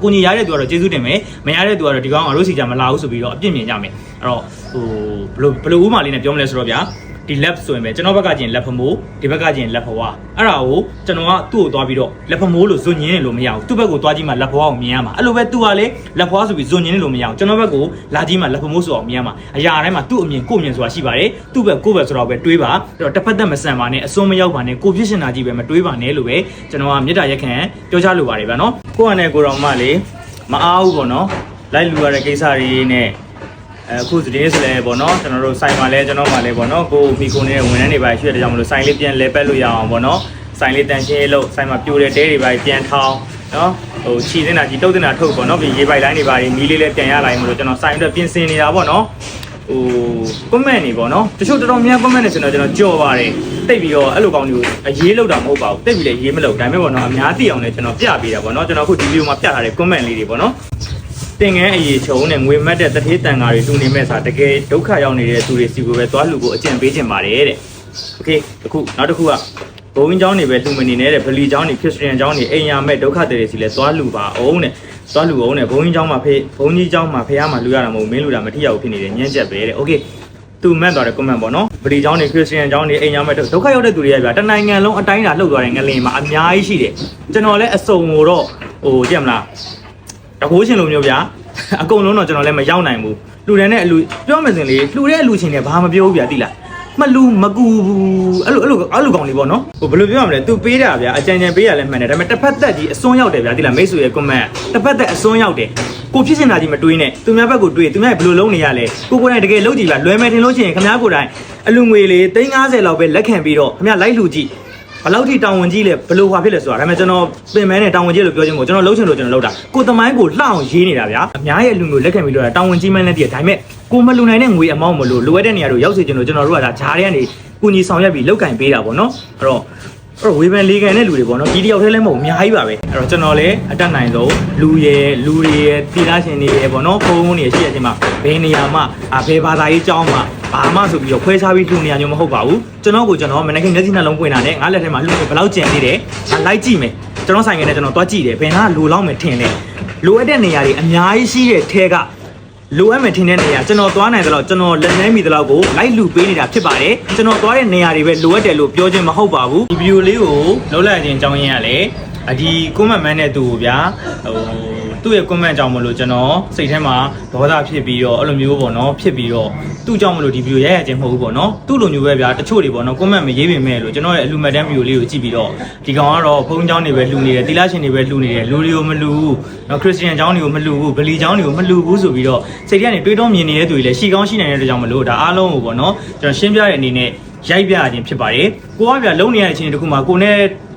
အကူအညီရတဲ့သူကတော့ကျေးဇူးတင်မယ်မရတဲ့သူကတော့ဒီကောင်ငါတို့စီကြမလာဘူးဆိုပြီးတော့အပြစ်မြင်ကြမယ်အဲ့တော့ဟိုဘယ်လိုဘယ်လိုဥမာလေးနဲ့ပြောမလဲဆိုတော့ဗျာ ဒီ lab ဆိုရင်ပဲကျွန်တော်ဘက်ကကျင် lab ဖမိုးဒီဘက်ကကျင် lab ဖွာအဲ့ဒါကိုကျွန်တော်ကသူ့ကိုသွားပြီးတော့ lab ဖမိုးလို့ဇွညင်းနေလို့မရဘူးသူ့ဘက်ကိုသွားကြည့်မှ lab ဖွာကိုမြင်ရမှာအဲ့လိုပဲသူကလည်း lab ဖွာဆိုပြီးဇွညင်းနေလို့မရဘူးကျွန်တော်ဘက်ကိုလာကြည့်မှ lab ဖမိုးဆိုအောင်မြင်ရမှာအရာတိုင်းမှာသူ့အမြင်ကိုယ့်အမြင်ဆိုတာရှိပါတယ်သူ့ဘက်ကိုယ့်ဘက်ဆိုတော့ပဲတွေးပါအဲ့တော့တစ်ဖက်သက်မဆန်ပါနဲ့အစွန်းမရောက်ပါနဲ့ကိုဖြစ်ရှင်တာကြီးပဲမတွေးပါနဲ့လို့ပဲကျွန်တော်ကမေတ္တာရက်ခံပြောချလိုပါတယ်ဗျာနော်ကိုယ့်အနေနဲ့ကိုယ်တော်မှလေမအားဘူးပေါ့နော်လိုက်လူရတဲ့ကိစ္စတွေနဲ့ အခုသတင်းဆိုလဲပေါ့နော်ကျွန်တော်တို့ဆိုင်မှာလဲကျွန်တော်မှလဲပေါ့နော်ကိုမိကိုနေတဲ့ဝန်ထမ်းတွေပါရွှေ့တဲ့ကြောင့်မလို့ဆိုင်လေးပြန်လဲပက်လို့ရအောင်ပေါ့နော်ဆိုင်လေးတန်ရှင်းလို့ဆိုင်မှာပြိုတဲ့တဲတွေပါပြန်ထောင်းနော်ဟိုခြီတင်တာကြီးတုတ်တင်တာထုတ်ပေါ့နော်ပြီးရေပိုက်လိုင်းတွေပါမီးလေးလဲပြန်ရလာရင်မလို့ကျွန်တော်ဆိုင်အတွက်ပြင်ဆင်နေတာပေါ့နော်ဟို comment နေပေါ့နော်တချို့တော်တော်များ comment နေဆိုတော့ကျွန်တော်ကြော်ပါတယ်တိတ်ပြီးတော့အဲ့လိုကောင်းတွေကိုအရေးလောက်တာမဟုတ်ပါဘူးတိတ်ပြီးလည်းရေးမလို့ဒါပေမဲ့ပေါ့နော်အများသိအောင်လဲကျွန်တော်ပြပေးတာပေါ့နော်ကျွန်တော်အခုဒီဗီဒီယိုမှာပြထားတဲ့ comment လေးတွေပေါ့နော် တင်ငန်းအရေးချုံနဲ့ငွေမတ်တဲ့တထေးတန်ဃာတွေတူနေမဲ့စာတကယ်ဒုက္ခရောက်နေတဲ့သူတွေစီကိုပဲသွားလှူဖို့အကြံပေးချင်ပါတယ်တဲ့။ Okay အခုနောက်တစ်ခုကဘုံเจ้าနေပဲလှူမနေနဲ့တဲ့ဗလီเจ้าနေခရစ်စတန်เจ้าနေအိမ်ယာမဲ့ဒုက္ခတွေစီလဲသွားလှူပါအောင်တဲ့။သွားလှူအောင်တဲ့ဘုံကြီးเจ้าမှာဖေဘုံကြီးเจ้าမှာဖះမှာလှူရတာမဟုတ်မင်းလှူတာမထိရောက်ဖြစ်နေတယ်ညံ့ချက်ပဲတဲ့။ Okay သူမတ်သွားတဲ့ comment ပေါ့နော်ဗလီเจ้าနေခရစ်စတန်เจ้าနေအိမ်ယာမဲ့ဒုက္ခရောက်တဲ့သူတွေကဗျာတနိုင်ငံလုံးအတိုင်းအတာလှုပ်သွားတဲ့ငလင်မှာအများကြီးရှိတယ်။ကျွန်တော်လည်းအစုံကိုတော့ဟိုကြည့်မလား တကိုးရှင်လိုမျိုးဗျာအကုန်လုံးတော့ကျွန်တော်လည်းမရောက်နိုင်ဘူးလှူတယ်နဲ့အလူပြောမယ်စင်လေလှူတဲ့အလူချင်းလည်းဘာမပြောဘူးဗျာတိလားမလူမကူဘူးအဲ့လိုအဲ့လိုအဲ့လိုကောင်းလေးပေါ့နော်ဟိုဘယ်လိုပြောရမလဲ तू ပေးတာဗျာအကြံဉာဏ်ပေးရလဲမှန်တယ်ဒါပေမဲ့တစ်ဖက်သက်ကြီးအစွန်းရောက်တယ်ဗျာတိလားမိတ်ဆွေရဲ့ comment တစ်ဖက်သက်အစွန်းရောက်တယ်ကိုဖြစ်နေတာကြီးမတွေးနဲ့သူများဘက်ကိုတွေးသူများဘယ်လိုလုံးနေရလဲကိုကိုယ်တိုင်တကယ်လုံးကြည့်ပါလွယ်မယ်ထင်လို့ရှိရင်ခင်ဗျားကိုယ်တိုင်အလူငွေလေး350လောက်ပဲလက်ခံပြီးတော့ခင်ဗျားလိုက်လှူကြည့် ဘယ်လောက်ထိတောင်ဝင်ကြီးလဲဘယ်လိုဟာဖြစ်လဲဆိုတာဒါပေမဲ့ကျွန်တော်ပင်မဲနဲ့တောင်ဝင်ကြီးလို့ပြောချင်မို့ကျွန်တော်လှုပ်ချင်လို့ကျွန်တော်လှုပ်တာကိုသမိုင်းကိုလှအောင်ရေးနေတာဗျာအများရဲ့လူမျိုးလက်ခံပြီးလို့တာတောင်ဝင်ကြီးမှန်းလည်းတည်းဒါပေမဲ့ကိုမလူနိုင်တဲ့ငွေအမောင်းမလို့လိုအပ်တဲ့နေရာတို့ရောက်စေချင်လို့ကျွန်တော်တို့ကဒါဂျားတွေကနေကူညီဆောင်ရွက်ပြီးလောက်ကင်ပေးတာပေါ့နော်အဲ့တော့ အဲ့တော့ဝေဖန်လေးကန်တဲ့လူတွေပေါ့နော်ဒီတယောက်တည်းလည်းမဟုတ်ဘူးအများကြီးပါပဲအဲ့တော့ကျွန်တော်လည်းအတက်နိုင်ဆုံးလူရယ်လူတွေရယ်တိသားရှင်တွေရယ်ပေါ့နော်ဖုန်းဖုန်းတွေရှိတဲ့အချိန်မှာဘယ်နေရာမှာအဘယ်ဘာသာရေးကြောင်းမှာဘာမှဆိုပြီးတော့ခွဲခြားပြီးလူနေရာမျိုးမဟုတ်ပါဘူးကျွန်တော်ကိုကျွန်တော်မနေ့ကမျက်စိနှလုံးပွင့်တာနဲ့ငါလက်ထဲမှာလူတွေဘယ်လောက်ကျန်သေးတယ်ငါလိုက်ကြည့်မယ်ကျွန်တော်ဆိုင်ငယ်နဲ့ကျွန်တော်တွားကြည့်တယ်ဘယ်နာလိုလောက်မယ်ထင်လဲလိုအပ်တဲ့နေရာတွေအများကြီးရှိတဲ့ထဲက လိုအပ်မယ်ထင်တဲ့နေရာကျွန်တော်သွားနိုင်တဲ့လောက်ကျွန်တော်လက်နှဲမိတဲ့လောက်ကိုလိုက်လူပေးနေတာဖြစ်ပါတယ်ကျွန်တော်သွားတဲ့နေရာတွေပဲလိုအပ်တယ်လို့ပြောခြင်းမဟုတ်ပါဘူးဒီဗီဒီယိုလေးကိုလုံးလိုက်ခြင်းအကြောင်းရင်းကလည်းအဒီ comment မန်းတဲ့သူကိုဗျာဟို သူ့ရဲ့ comment ကြောင့်မလို့ကျွန်တော်စိတ်ထဲမှာဒေါသဖြစ်ပြီးတော့အဲ့လိုမျိုးပေါ့နော်ဖြစ်ပြီးတော့သူ့ကြောင့်မလို့ဒီဗီဒီယိုရိုက်ရခြင်းမဟုတ်ဘူးပေါ့နော်သူ့လိုမျိုးပဲဗျာတချို့တွေပေါ့နော် comment မရေးပေမဲ့လို့ကျွန်တော်ရဲ့အလူမတ်တန်းဗီဒီယိုလေးကိုကြည့်ပြီးတော့ဒီကောင်ကတော့ဘုန်းကြီးเจ้าတွေပဲလှူနေတယ်တိလရှင်တွေပဲလှူနေတယ်လူတွေကိုမလှူဘူးနော်ခရစ်စတန်เจ้าတွေကိုမလှူဘူးဗလီเจ้าတွေကိုမလှူဘူးဆိုပြီးတော့စိတ်ထဲကနေတွေးတောမြင်နေတဲ့သူတွေလည်းရှီကောင်းရှိနိုင်တဲ့အတွက်ကြောင့်မလို့ဒါအားလုံးကိုပေါ့နော်ကျွန်တော်ရှင်းပြတဲ့အနေနဲ့ရိုက်ပြခြင်းဖြစ်ပါတယ်ကိုကဗျာလုံနေရတဲ့အချိန်တစ်ခုမှာကိုနဲ့သ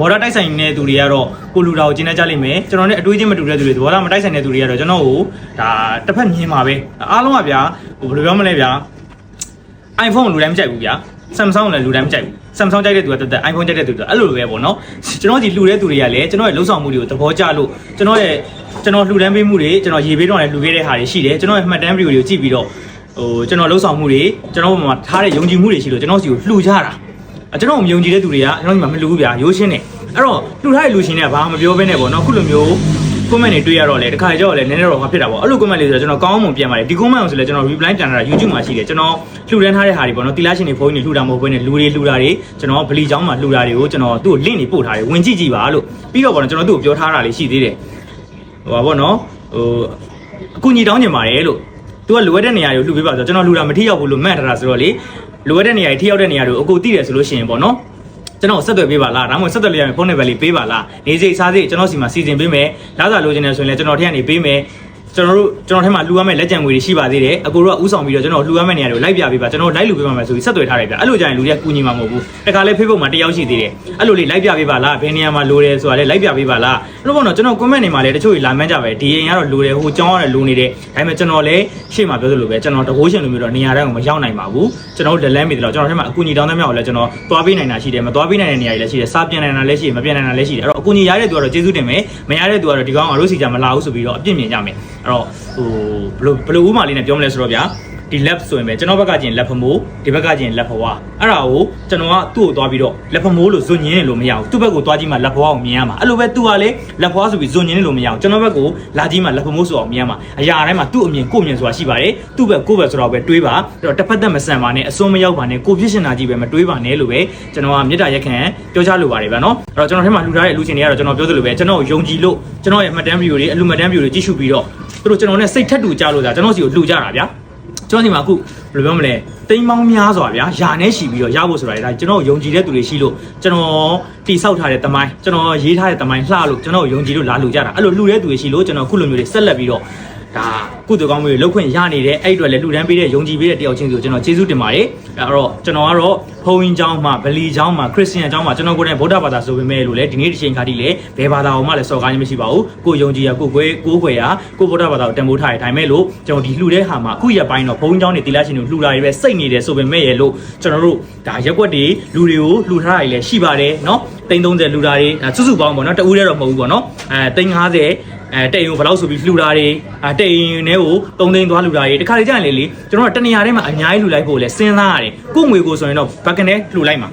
ဘောထားတိုက်ဆိုင်နေတဲ့သူတွေကတော့ကိုလူတာကိုကျင်းနေကြလိမ့်မယ်ကျွန်တော်နဲ့အတွေးချင်းမတူတဲ့သူတွေသဘောထားမတိုက်ဆိုင်တဲ့သူတွေကတော့ကျွန်တော်ကိုဒါတစ်ဖက်မြင်ပါပဲအားလုံးကဗျာဟိုဘယ်လိုပြောမလဲဗျာ iPhone လူတိုင်းမကြိုက်ဘူးဗျာ Samsung လည်းလူတိုင်းမကြိုက်ဘူး Samsung ကြိုက်တဲ့သူကတက်တက် iPhone ကြိုက်တဲ့သူကအဲ့လိုပဲပေါ့နော်ကျွန်တော်ဒီလှူတဲ့သူတွေကလည်းကျွန်တော်ရဲ့လှုပ်ဆောင်မှုတွေကိုသဘောကျလို့ကျွန်တော်ရဲ့ကျွန်တော်လှူဒန်းပေးမှုတွေကျွန်တော်ရေပေးတော့လည်းလှူပေးတဲ့ဟာတွေရှိတယ်ကျွန်တော်ရဲ့မှတ်တမ်းဗီဒီယိုတွေကိုကြည့်ပြီးတော့ဟိုကျွန်တော်လှုပ်ဆောင်မှုတွေကျွန်တော်မှာထားတဲ့ယုံကြည်မှုတွေရှိလို့ကျွန်တော်စီကိုလှူကြတာအ ကျွန်တော်မယုံကြည်တဲ့သူတွေကကျွန်တော်ဒီမှာမလှူဘူးဗျာရိုးရှင်းတယ်အဲ့တော့လှူထားတဲ့လူရှင်တွေကဘာမှမပြောဘဲနဲ့ပေါ့နော်ခုလိုမျိုး comment တွေတွေ့ရတော့လေတခါကြောက်လေနည်းနည်းတော့မဖြစ်တာပေါ့အဲ့လို comment လေးဆိုတော့ကျွန်တော်ကောင်းမှပြန်ပါတယ်ဒီ comment ကိုဆိုလဲကျွန်တော် reply ပြန်လာတာ YouTube မှာရှိတယ်ကျွန်တော်လှူဒန်းထားတဲ့ဟာတွေပေါ့နော်တီလာရှင်တွေဖုန်းတွေလှူတာမဟုတ်ဘဲနဲ့လူတွေလှူတာတွေကျွန်တော်ဗလီချောင်းမှာလှူတာတွေကိုကျွန်တော်သူ့ကို link တွေပို့ထားတယ်ဝင်ကြည့်ကြည့်ပါလို့ပြီးတော့ပေါ့နော်ကျွန်တော်သူ့ကိုပြောထားတာလေးရှိသေးတယ်ဟိုပါပေါ့နော်ဟိုအကူညီတောင်းကျင်ပါတယ်လို့သူကလိုအပ်တဲ့နေရာတွေကိုလှူပေးပါဆိုတော့ကျွန်တော်လှူတာမထိရောက်ဘူးလို့မှတ်ထားတာဆိုတော့လေ လိုအပ်တဲ့နေရာတွေထိရောက်တဲ့နေရာတွေကိုအကူသိတယ်ဆိုလို့ရှိရင်ပေါ့နော်ကျွန်တော်ဆက်သွယ်ပေးပါလားဒါမှမဟုတ်ဆက်သွယ်လေးရမယ်ဖုန်းနံပါတ်လေးပေးပါလားနေစိစားစိကျွန်တော်စီမှာစီစဉ်ပေးမယ်လာစာလိုချင်တယ်ဆိုရင်လည်းကျွန်တော်ထက်ကနေပေးမယ် ကျွန်တော်တို့ကျွန်တော်ထဲမှာလှူရမယ့်လက်ကျန်ငွေတွေရှိပါသေးတယ်အကိုတို့ကဥဆောင်ပြီးတော့ကျွန်တော်လှူရမယ့်နေရာတွေကိုလိုက်ပြပေးပါကျွန်တော်လိုက်လှူပေးပါမယ်ဆိုပြီးဆက်သွယ်ထားတယ်ဗျအဲ့လိုကြရင်လူတွေကကူညီမှာမဟုတ်ဘူးတခါလေ Facebook မှာတယောက်ရှိသေးတယ်အဲ့လိုလေးလိုက်ပြပေးပါလားဘယ်နေရာမှာလိုတယ်ဆိုတာလည်းလိုက်ပြပေးပါလားအဲ့လိုပေါ့နော်ကျွန်တော် comment တွေမှာလည်းတချို့ကြီးလာမှန်းကြပဲဒီရင်ကတော့လိုတယ်ဟိုကြောင်းရတယ်လိုနေတယ်ဒါပေမဲ့ကျွန်တော်လည်းရှေ့မှာပြောသလိုပဲကျွန်တော်တကိုးရှင်လိုမျိုးတော့နေရာတိုင်းကိုမရောက်နိုင်ပါဘူးကျွန်တော်တို့လက်လန်းမိတယ်လို့ကျွန်တော်ထဲမှာအကူညီတောင်းတဲ့မြောက်ကိုလည်းကျွန်တော်သွားပေးနိုင်တာရှိတယ်မသွားပေးနိုင်တဲ့နေရာတွေလည်းရှိတယ်စားပြန်နိုင်တာလည်းရှိတယ်မပြန်နိုင်တာလည်းရှိတယ်အဲ့တော့အကူညီရတဲ့သူကတော့ကျေးဇူးတင်မယ်မရတဲ့သူကတော့ဒီကောင်ငါတို့စီကြမလာဘူးဆိုပြီးတော့အပြစ်မြင်ကြမယ်အဲ့တော့ဟိုဘယ်လိုဘယ်လိုဥမာလေးနဲ့ပြောမလဲဆိုတော့ဗျာဒီ lab ဆိုရင်ပဲကျွန်တော်ဘက်ကကျင် lab ဖမိုးဒီဘက်ကကျင် lab ဖွာအဲ့ဒါကိုကျွန်တော်ကသူ့ကိုသွားပြီးတော့ lab ဖမိုးလို့ဇွန်ညင်းနေလို့မရဘူးသူ့ဘက်ကိုသွားကြည့်မှ lab ဖွာကိုမြင်ရမှာအဲ့လိုပဲသူကလေ lab ဖွာဆိုပြီးဇွန်ညင်းနေလို့မရဘူးကျွန်တော်ဘက်ကိုလာကြည့်မှ lab ဖမိုးဆိုအောင်မြင်ရမှာအရာတိုင်းမှာသူ့အမြင်ကိုယ့်အမြင်ဆိုတာရှိပါတယ်သူ့ဘက်ကိုယ့်ဘက်ဆိုတော့ပဲတွေးပါအဲ့တော့တစ်ဖက်သက်မဆန်ပါနဲ့အစွန်းမရောက်ပါနဲ့ကိုဖြစ်ရှင်တာကြီးပဲမတွေးပါနဲ့လို့ပဲကျွန်တော်ကမေတ္တာရက်ခံပြောချလိုပါတယ်ဗျာနော်အဲ့တော့ကျွန်တော်ထဲမှာလှူထားတဲ့လူချင်းတွေကတော့ကျွန်တော်ပြောသလိုပဲကျွန်တော်ကိုယုံကြည်လို့ကျွန်တော်ရဲ့မှတ်တမ်းဗီဒီယိုတွေအလူမှတ်တမ်းဗီဒီယိုတွေကြည့်ရှုပြီးတော့ သူတို့ကျွန်တော်နဲ့စိတ်ထက်တူကြလို့ဒါကျွန်တော်စီကိုလှူကြတာဗျာကျွန်တော်ဒီမှာအခုဘယ်လိုပြောမလဲတိမ်ပေါင်းများစွာဗျာယာနဲ့ရှိပြီးတော့ရဖို့ဆိုတာလေဒါကျွန်တော်ယုံကြည်တဲ့သူတွေရှိလို့ကျွန်တော်တိဆောက်ထားတဲ့တမိုင်းကျွန်တော်ရေးထားတဲ့တမိုင်းလှလို့ကျွန်တော်ယုံကြည်လို့လာလှူကြတာအဲ့လိုလှူတဲ့သူတွေရှိလို့ကျွန်တော်ခုလိုမျိုးတွေဆက်လက်ပြီးတော့ဒါကုသိုလ်ကောင်းမှုတွေလုပ်ခွင့်ရနေတဲ့အဲ့အတွက်လည်းလှူဒန်းပေးတဲ့ယုံကြည်ပေးတဲ့တယောက်ချင်းစီကိုကျွန်တော်ကျေးဇူးတင်ပါတယ်အဲ့တော့ကျွန်တော်ကတော့ ဘုံရင်ကျောင်းမှာဗလီကျောင်းမှာခရစ်ယာန်ကျောင်းမှာကျွန်တော်ကိုယ်တိုင်ဗုဒ္ဓဘာသာဆိုပေမဲ့လို့လည်းဒီနေ့ဒီချိန်ခါတိလည်းဘယ်ဘာသာအောင်မှလည်းစော်ကားခြင်းမရှိပါဘူးကိုယုံကြည်ရကိုကိုယ်ကိုယ်ခွေရကိုဗုဒ္ဓဘာသာကိုတန်ဖိုးထားရတိုင်းမဲ့လို့ကျွန်တော်ဒီလှူတဲ့ဟာမှာအခုရက်ပိုင်းတော့ဘုံကျောင်းတွေတိလာရှင်တွေလှူတာတွေပဲစိတ်နေတယ်ဆိုပေမဲ့ရဲ့လို့ကျွန်တော်တို့ဒါရက်ွက်တွေလူတွေကိုလှူထားတာတွေလည်းရှိပါတယ်เนาะတိန်30လှူတာတွေစုစုပေါင်းပေါ့เนาะတဦးတည်းတော့မဟုတ်ဘူးပေါ့เนาะအဲတိန်50 အဲတိန်ကိုဘယ်လောက်ဆိုပြီးလှူတာတွေအဲတိန်နဲ့ကို3သိန်းသွားလှူတာတွေတခါလေကြာရင်လေလေကျွန်တော်တို့တနေရာထဲမှာအများကြီးလှူလိုက်ဖို့လဲစဉ်းစားရတယ်ကို့ငွေကိုဆိုရင်တော့ဘက်ကနေလှူလိုက်မှာ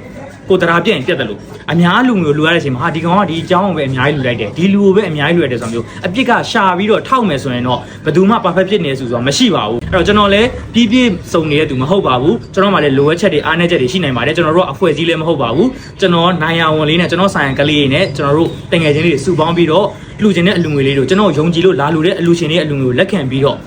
ကိုတရားပြည့်ရင်ပြတ်တယ်လို့အများလူငွေလှူရတဲ့အချိန်မှာဟာဒီကောင်ကဒီအကြောင်းကိုပဲအများကြီးလှူလိုက်တယ်ဒီလူကိုပဲအများကြီးလှူရတယ်ဆိုတော့မျိုးအပြစ်ကရှာပြီးတော့ထောက်မယ်ဆိုရင်တော့ဘယ်သူမှ perfect ဖြစ်နေဆိုဆိုတာမရှိပါဘူးအဲ့တော့ကျွန်တော်လည်းပြည့်ပြည့်စုံနေတဲ့သူမဟုတ်ပါဘူးကျွန်တော်မှလည်းလိုအပ်ချက်တွေအားနည်းချက်တွေရှိနိုင်ပါတယ်ကျွန်တော်တို့အဖွဲ့အစည်းလည်းမဟုတ်ပါဘူးကျွန်တော်နိုင်ရဝန်လေးနဲ့ကျွန်တော်ဆိုင်ရန်ကလေးတွေနဲ့ကျွန်တော်တို့တငယ်ချင်းလေးတွေစုပေါင်းပြီးတော့လှူခြင်းတဲ့အလူငွေလေးတို့ကျွန်တော်ယုံကြည်လို့လာလူတဲ့အလူရှင်တွေအလူငွေကိုလက်ခံပြီးတော့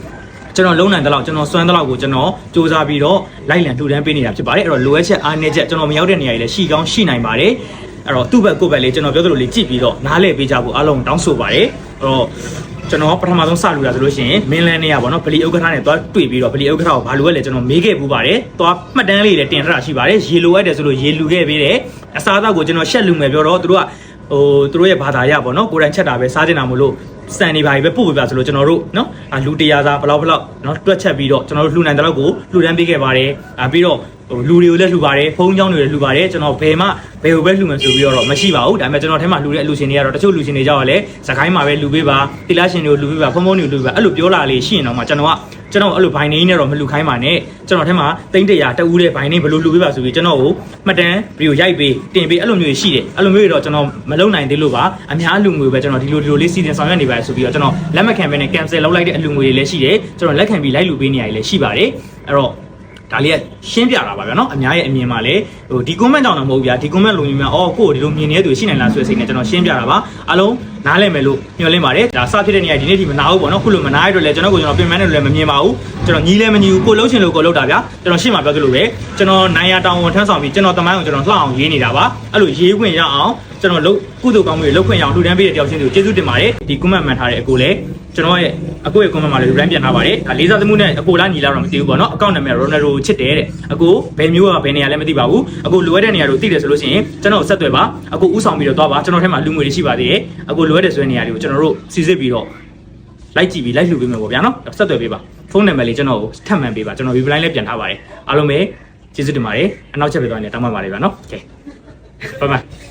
ကျွန်တော်လုံနိုင်တဲ့လောက်ကျွန်တော်စွမ်းတဲ့လောက်ကိုကျွန်တော်စူးစမ်းပြီးတော့လိုက်လံလှူဒန်းပေးနေတာဖြစ်ပါတယ်အဲ့တော့လိုအပ်ချက်အားနည်းချက်ကျွန်တော်မရောက်တဲ့နေရာတွေလည်းရှိကောင်းရှိနိုင်ပါတယ်အဲ့တော့သူ့ဘက်ကိုယ့်ဘက်လေးကျွန်တော်ပြောသလိုလေးကြည့်ပြီးတော့နားလည်ပေးကြဖို့အားလုံးတောင်းဆိုပါတယ်အဲ့တော့ကျွန်တော်ပထမဆုံးစလူတာဆိုလို့ရှိရင်မင်းလန်းနေရပါတော့ဗလီဥက္ကဋ္ဌနဲ့တွားတွေ့ပြီးတော့ဗလီဥက္ကဋ္ဌကိုဘာလိုရလဲကျွန်တော်မေးခဲ့ပူပါတယ်တွားမှတ်တမ်းလေးလည်းတင်ထားတာရှိပါတယ်ရေလိုရတယ်ဆိုလို့ရေလူခဲ့ပေးတယ်အစားအသောက်ကိုကျွန်တော်ရှက်လူမယ်ပြောတော့သူတို့ကဟိုသူတို့ရဲ့ဘာသာရပါတော့ကိုယ်တိုင်ချက်တာပဲစားကျင်တာမလို့ စံနေပါပြီပဲပို့ပေးပါဆိုလို့ကျွန်တော်တို့နော်လူတရားသားဘလောက်ဘလောက်နော်တွက်ချက်ပြီးတော့ကျွန်တော်တို့လှူနိုင်တဲ့လောက်ကိုလှူဒန်းပေးခဲ့ပါတယ်ပြီးတော့ ဟိုလူတွေကိုလည်းလှူပါတယ်ဖုန်းเจ้าတွေလည်းလှူပါတယ်ကျွန်တော်ဘယ်မှဘယ်ကိုပဲလှူမယ်ဆိုပြီးတော့မရှိပါဘူးဒါပေမဲ့ကျွန်တော်ထဲမှာလှူတဲ့အလူရှင်တွေကတော့တချို့လူရှင်တွေကြောက်ရလဲစကိုင်းမှာပဲလှူပေးပါတိလာရှင်တွေကိုလှူပေးပါဖုန်းဖုန်းတွေကိုလှူပေးပါအဲ့လိုပြောလာလေရှိရင်တော့မှကျွန်တော်ကကျွန်တော်အဲ့လိုဘိုင်နေနဲ့တော့မလှူခိုင်းပါနဲ့ကျွန်တော်ထဲမှာတိမ့်တရာတအူးတဲ့ဘိုင်နေဘယ်လိုလှူပေးပါဆိုပြီးကျွန်တော်ကိုမှတ်တမ်းဗီဒီယိုရိုက်ပေးတင်ပေးအဲ့လိုမျိုးရှိတယ်အဲ့လိုမျိုးတွေတော့ကျွန်တော်မလုပ်နိုင်သေးလို့ပါအများလူငွေပဲကျွန်တော်ဒီလိုဒီလိုလေးစီစဉ်ဆောင်ရွက်နေပါတယ်ဆိုပြီးတော့ကျွန်တော်လက်မခံဘဲနဲ့ cancel လုပ်လိုက်တဲ့အလူငွေတွေလည်းရှိတယ်ကျွန်တော်လက်ခံပြီးလိုက်လူပေးနေရလည်းရှိပါတယ်အဲ့တော့ ဒါလေးကရှင်းပြတာပါဗျာနော်အများရဲ့အမြင်မှာလည်းဟိုဒီ comment တောင်တော့မဟုတ်ဗျာဒီ comment လုံမြင်မှာအော်ကိုယ်ဒီလိုမြင်နေတဲ့သူရှိနိုင်လားဆိုတဲ့စိတ်နဲ့ကျွန်တော်ရှင်းပြတာပါအားလုံးနားလည်မယ်လို့ညွှန်လင်းပါတယ်ဒါစဖြစ်တဲ့နေရာဒီနေ့ဒီမနာဘူးပေါ့နော်ခုလိုမနာရတော့လဲကျွန်တော်ကိုကျွန်တော်ပြင်ပန်းတယ်လို့လည်းမမြင်ပါဘူးကျွန်တော်ညီးလည်းမညီဘူးကိုလှုပ်ရှင်လို့ကိုလှုပ်တာဗျာကျွန်တော်ရှင်းမှာပြောသလိုပဲကျွန်တော်နိုင်ရတောင်ဝန်ထမ်းဆောင်ပြီးကျွန်တော်တမိုင်းကိုကျွန်တော်လှအောင်ရေးနေတာပါအဲ့လိုရေးခွင့်ရအောင်ကျွန်တော်လုပ်ကုသိုလ်ကောင်းမှုတွေလုပ်ခွင့်ရအောင်လှူဒန်းပေးတဲ့တယောက်ချင်းတွေကိုကျေးဇူးတင်ပါတယ်ဒီ comment မှန်ထားတဲ့အကိုလည်းကျွန်တော်ရဲ့အကိုရဲ့ comment မှာလည်း run ပြန်ထားပါတယ်ဒါလေးစားသမှုနဲ့အကိုလားညီလားတော့မသိဘူးပေါ့နော်အကောင့်နာမည် Ronaldo ချစ်တယ်တဲ့အကိုဘယ်မျိုးကဘယ်နေရာလဲမသိပါဘူးအကိုလိုအပ်တဲ့နေရာကိုသိတယ်ဆိုလို့ရှိရင်ကျွန်တော်ဆက်သွယ်ပါအကိုဥဆောင်ပြီးတော့သွားပါကျွန်တော်ထဲမှာလူငွေတွေရှိပါသေးတယ်အကိုလိုအပ်တဲ့ဆိုတဲ့နေရာတွေကိုကျွန်တော်တို့စီစစ်ပြီးတော့လိုက်ကြည့်ပြီးလိုက်လှူပေးမယ်ပေါ့ဗျာနော်ဆက်သွယ်ပေးပါဖုန်းနံပါတ်လေးကျွန်တော်ကိုထပ်မံပေးပါကျွန်တော် reply လည်းပြန်ထားပါတယ်အားလုံးပဲကျေးဇူးတင်ပါတယ်အနောက်ချက်ပြသွားနေတောင်းပန်ပါတယ်ဗျာနော် okay bye bye